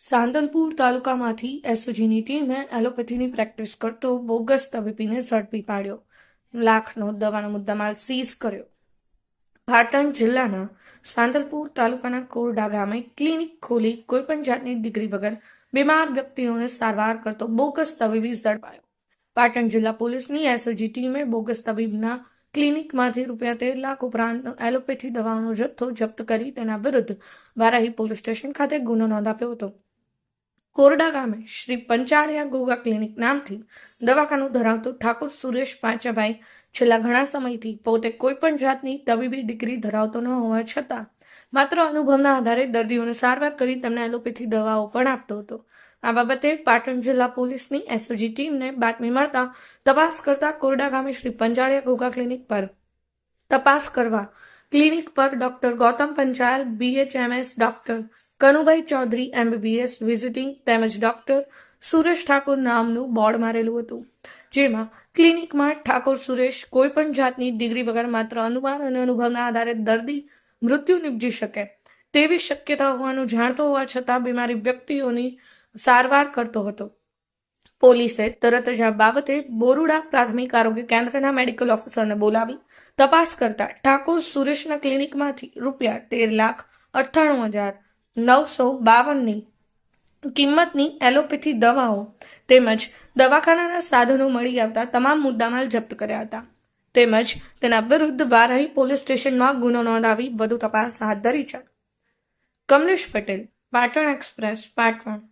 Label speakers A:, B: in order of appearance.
A: સાંતલપુર તાલુકામાંથી એસઓજીની ટીમે એલોપેથીની પ્રેક્ટિસ કરતો બોગસ તબીબીને ઝડપી પાડ્યો. લાખનો દવાનો મુદ્દામાલ સીઝ કર્યો. પાટણ જિલ્લાના સાંતલપુર તાલુકાના કોરડા ગામે ક્લિનિક ખોલી કોઈપણ જાતની ડિગ્રી વગર બીમાર વ્યક્તિઓને સારવાર કરતો બોગસ તબીબી ઝડપાયો. પાટણ જિલ્લા પોલીસની એસઓજી ટીમે બોગસ તબીબના ક્લિનિકમાંથી રૂપિયા તેર લાખ ઉપરાંત એલોપેથી દવાઓનો જથ્થો જપ્ત કરી તેના વિરુદ્ધ વારાહી પોલીસ સ્ટેશન ખાતે ગુનો નોંધાવ્યો હતો. કોરડા ગામે શ્રી પંચાળિયા ગોગા ક્લિનિક નામથી દવાખાનું ધરાવતો ઠાકોર સુરેશ પાંચાભાઈ છેલ્લા ઘણા સમયથી પોતે કોઈપણ જાતની તબીબી ડિગ્રી ધરાવતો ન હોવા છતાં માત્ર અનુભવના આધારે દર્દીઓને સારવાર કરી તેમને એલોપેથી દવાઓ પણ આપતો હતો. આ બાબતે પાટણ જિલ્લા પોલીસની એસઓજી ટીમને બાતમી મળતા તપાસ કરતા કોરડા ગામે શ્રી પંચાળિયા ગોગા ક્લિનિક પર તપાસ કરવા ક્લિનિક પર doctor Gautam Panchal BHMS doctor Kanubhai Chaudhary MBBS visiting તેમજ ડોક્ટર સુરેશ ઠાકોર નામનું બોર્ડ મારેલું હતું, જેમાં ક્લિનિકમાં ઠાકોર સુરેશ કોઈ પણ જાતની ડિગ્રી વગર માત્ર અનુમાન અને અનુભવના આધારે દર્દી મૃત્યુ નિપજી શકે તેવી શક્યતા હોવાનું જાણતો હોવા છતાં બીમારી વ્યક્તિઓની સારવાર કરતો હતો. પોલીસે તરત જ આ બાબતે બોરુડા પ્રાથમિક આરોગ્ય કેન્દ્રના મેડિકલ ઓફિસરને બોલાવી તપાસ કરતા ઠાકોર સુરેશના ક્લિનિકમાંથી રૂપિયા તેર લાખ અઠ્ઠાણું હજાર નવસો બાવનની કિંમતની એલોપેથી દવાઓ તેમજ દવાખાનાના સાધનો મળી આવતા તમામ મુદ્દામાલ જપ્ત કર્યા હતા. તેમજ તેના વિરુદ્ધ વારાહી પોલીસ સ્ટેશનમાં ગુનો નોંધાવી વધુ તપાસ હાથ ધરી છે. કમલેશ પટેલ, પાટણ એક્સપ્રેસ, પાટણ.